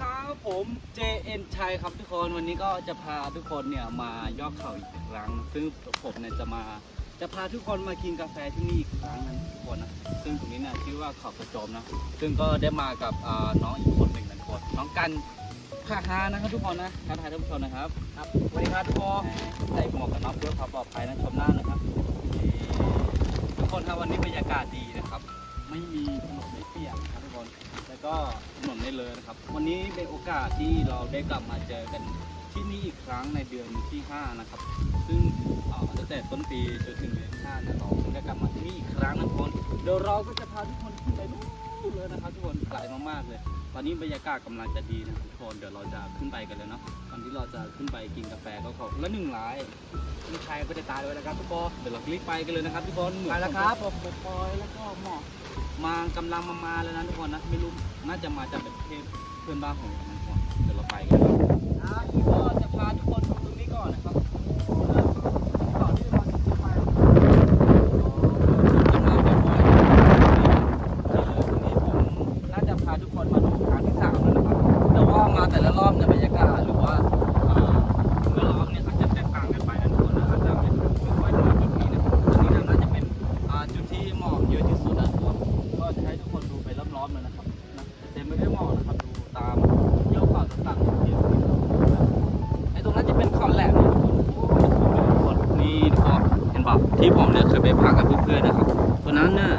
ครับผม JN ชัยครับทุกคนวันนี้ก็จะพาทุกคนเนี่ยมายอดเขาอีกครั้ง ซึ่งผมเนี่ยจะมาจะพาทุกคนมากินกาแฟที่นี่อีกครั้งนะทุกคนนะซึ่งตรงนี้เนี่ยชื่อว่าเขากระโจมนะ ซึ่งก็ได้มากับอ่าน้องอีกคนหนึ่งนะทุกคนน้องกันพาฮานะครับทุกคนนะทักทายท่านผู้ชมนะครับครับสวัสดีครับทุกคนใส่หมวกกันน็อกเพื่อความปลอดภัยนะชมหน้านะครับ ทุกคนครับวันนี้บรรยากาศดีนะ ไม่มีถนนในเปียกนะครับทุกคนแล้วก็ถนนได้เลยนะครับ วันนี้เป็นโอกาสที่เราได้กลับมาเจอกันที่นี่อีกครั้งในเดือนที่ 5 นะครับ ซึ่งตั้งแต่ต้นปีจนถึงเดือนที่5นี่เราได้กลับมาที่นี่อีกครั้งนะทุกคนเดี๋ยวเราก็จะพาทุกคนขึ้นไปดู เลยนะครับทุกคนไกลมากๆเลย ตอนนี้บรรยากาศกำลังจะดีนะครับทุกคนเดี๋ยวเราจะขึ้นไปกันเลยเนาะตอนที่เราจะขึ้นไปกินกาแฟก็ขอละหนึ่งร้ายมีใครก็จะตายด้วยนะครับทุกคนเดี๋ยวเรารีบไปกันเลยนะครับทุกคนเหมือนไปแล้วครับผมปอยแล้วก็หมอกมากำลังมามาแล้วนะทุกคนนะไม่รู้น่าจะมาจากประเทศเพื่อนบ้านของเรานะทุกคนเดี๋ยวเราไปกันครับอ่าก็จะพา ที่หมอกเยอะที่สุดนะทุกคนก็จะให้ทุกคนดูไปรอบๆเลยนะครับนะแต่ไม่ได้หมองนะครับดูตามเยอดเขาต่างๆที่ไอ้ตรงนั้นจะเป็นเขาแหลมนะทุกคนทุกคนเห็นป่ะที่ผมเนี่ยเคยไปพักกับเพื่อนๆนะครับตัวนั้นเนี่ย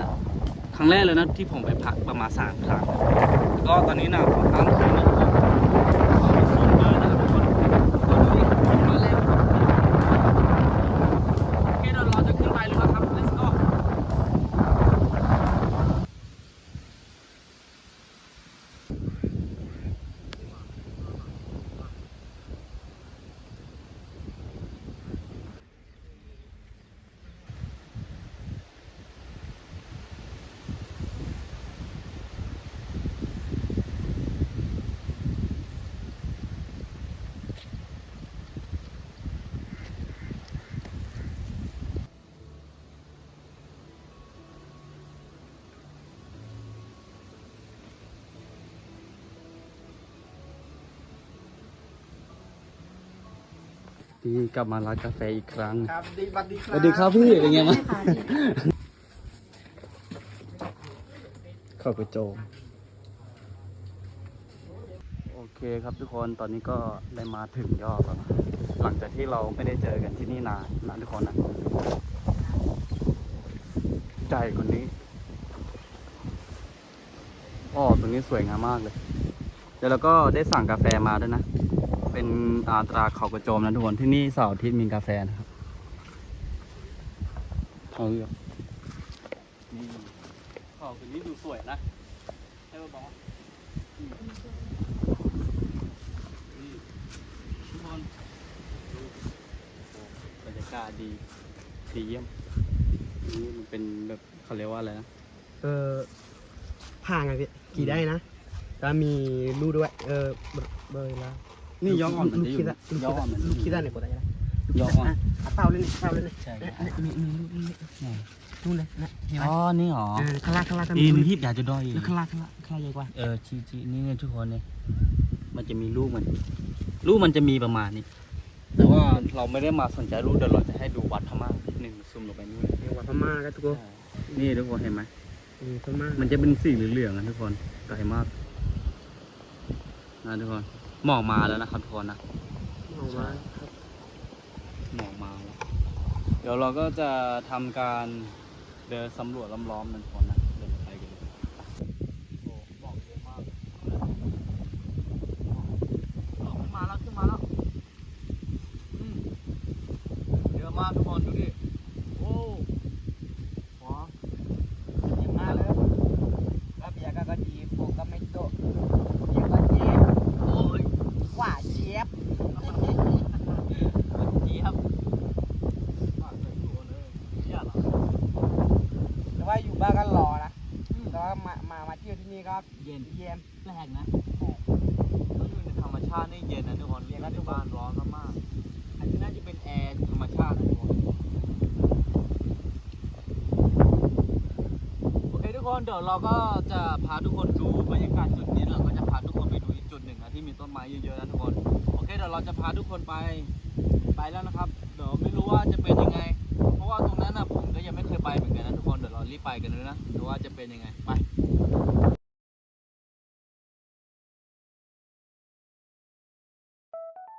ครั้งแรกเลยนะที่ผมไปพักประมาณสามครั้งก็ตอนนี้นะของค้งคืนนะทุกคนเขาไปสูงเลยนะครับทุกคนก็ดูดิมาแล้วโอเคเดี๋ยวเราจะขึ้นไปเลยนะครับ let's go พี่กลับมาร้านกาแฟอีกครั้งครับดีบัดดีคสรับวัสดีครับพี่เป็นไงบ้างเข้ากระโจมโอเคครับทุกคนตอนนี้ก็ได้มาถึงยอดแล้วนะหลังจากที่เราไม่ได้เจอกันที่นี่นานนะทุกคนนะใจคนนี้อ๋อตรงนี้สวยงามมากเลย เดี๋ยวเราก็ได้สั่งกาแฟมาด้วยนะ เป็นอาตราเขากระโจมนะทุกคนที่นี่เสาร์อาทิตย์มีกาแฟนะครับเขาเลือกนี่เขาตัวนี้ดูสวยนะใช่ป่ะบอสอืมนี่ทุกคนดูโอ้บรรยากาศดีดีเยี่ยมนี่มันเป็นแบบเขาเรียกว่าอะไรนะเออผ่านไงพี่กี่ได้นะแล้วมีรูด้วย เออเบอร์เบอร์ละ นี่ย้อนอ่อนมันจะอยู่ลูกคิดย้อนอ่อนมันลูกคิดได้ไหนก็ได้นะย้อนอ่อนอะเต้าเล่นเต้าเล่นใช่เอ๊ะมีมีลูกนี่นู่นเลยนะเห็นไหมอ๋อ นี่หรอเออข้างล่างข้างล่างนี่นี่ที่อยากจะด้อยข้างล่างข้างล่างข้างล่างใหญ่กว่า เออชีชีนี่เนี่ยทุกคนเนี่ย มันจะมีลูกมัน ลูกมันจะมีประมาณนี้ แต่ว่าเราไม่ได้มาสนใจลูกเดี๋ยวเราจะให้ดูวัดพม่าหนึ่งซูมลงไปนู่นเรียกว่าพม่าครับทุกคน นี่ทุกคนเห็นไหมอืมพม่า มันจะเป็นสีเหลืองๆนะทุกคนไกลมากนะทุกคน หมอกมาแล้วนะครับทุกคนนะเอามาครับหมอกมาแล้วเดี๋ยวเราก็จะทำการเดินสำรวจล้อมๆนั่นก่อนนะเดินไปกันเลยโอ้หมอกเยอะมากหมอกขึ้นมาแล้วขึ้นมาแล้วอืมเยอะมากทุกคนดูดิโอ้หว้า ยิงมาเลยแล้วเบียร์ก็จีบผมก็ไม่โตะเบียร์ก็เจี๊ยบ โอ้ย หว่าเจี๊ยบ เจี๊ยบปากใส่ตัวเลยเจี๊ยบเหรอ แต่ ว่าอยู่บ้านก็รอนะแต่ว่ามามามาเที่ยวที่นี่ก็เย็นเยี่ยมแปลกนะเราอยู่ในธรรมชาตินี่เย็นนะทุกคนเรียนรัฐบาลร้อนมากๆอันนี้น่าจะเป็นแอร์ธรรมชาตินะทุกคนโอเคทุกคนเดี๋ยวเราก็จะพาทุกคนดูบรรยากาศจุดนี้เราก็จะพาทุกคนไปดูอีกจุดหนึ่งนะที่ย เดี๋ยวเราจะพาทุกคนไปไปแล้วนะครับ เดี๋ยวไม่รู้ว่าจะเป็นยังไง เพราะว่าตรงนั้นนะผมก็ยังไม่เคยไปเหมือนกันนะทุกคนเดี๋ยวเรารีบไปกันเลยนะดูว่าจะเป็นยังไงไป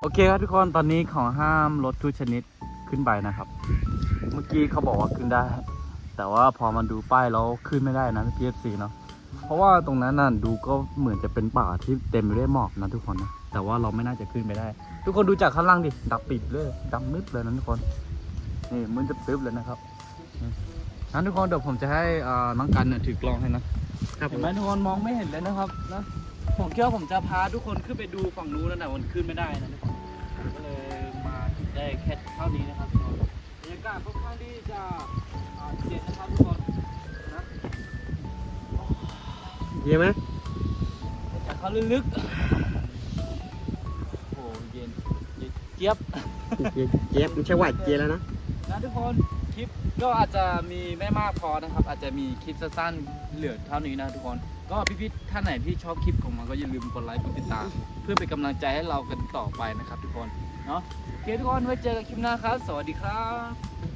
โอเคครับทุกคนตอนนี้ของห้ามรถทุกชนิดขึ้นไปนะครับ เมื่อกี้เขาบอกว่าขึ้นได้ แต่ว่าพอมาดูป้ายแล้วขึ้นไม่ได้นะพีเอฟซีเนาะเพราะว่าตรงนั้นน่ะดูก็เหมือนจะเป็นป่าที่เต็มไปด้วยหมอกนะทุกคนนะ แต่ว่าเราไม่น่าจะขึ้นไปได้ ทุกคนดูจากข้างล่างดิดับปิดเลยดำมืดเลยนะทุกคนนี่มืดตึ๊บๆเลยนะครับนี่นั้นทุกคนเดี๋ยวผมจะให้อ่าน้องกันเนี่ยถือกล้องให้นะครับผเห็นมไหมทุกคนมองไม่เห็นเลยนะครับนะผมคิดว่าผมจะพาทุกคนขึ้นไปดูฝั่งนู้นนะแต่มันขึ้นไม่ได้นะทุกคนผมก็เลยมาได้แค่เท่านี้นะครับทุกคนบรรยากาศค่อนข้างที่จะอ่าเย็นนะครับทุกคนนะเยี่ยมไหมจากเขาลึกๆโอ้โห เย็นเย็นเจี๊ยบ เจี๊ยบเจี๊ยบไม่ใช่หวายเจี๊ยบแล้วนะ นะทุกคนคลิปก็อาจจะมีไม่มากพอนะครับ อาจจะมีคลิปสั้นๆเหลือเท่านี้นะทุกคน ก็พี่ๆท่านไหนที่ชอบคลิปของมันก็อย่าลืมกดไลค์กดติดตาม เพื่อเป็นกำลังใจให้เรากันต่อไปนะครับทุกคนเนาะโอเคทุกคนไว้เจอกันคลิปหน้าครับ สวัสดีครับ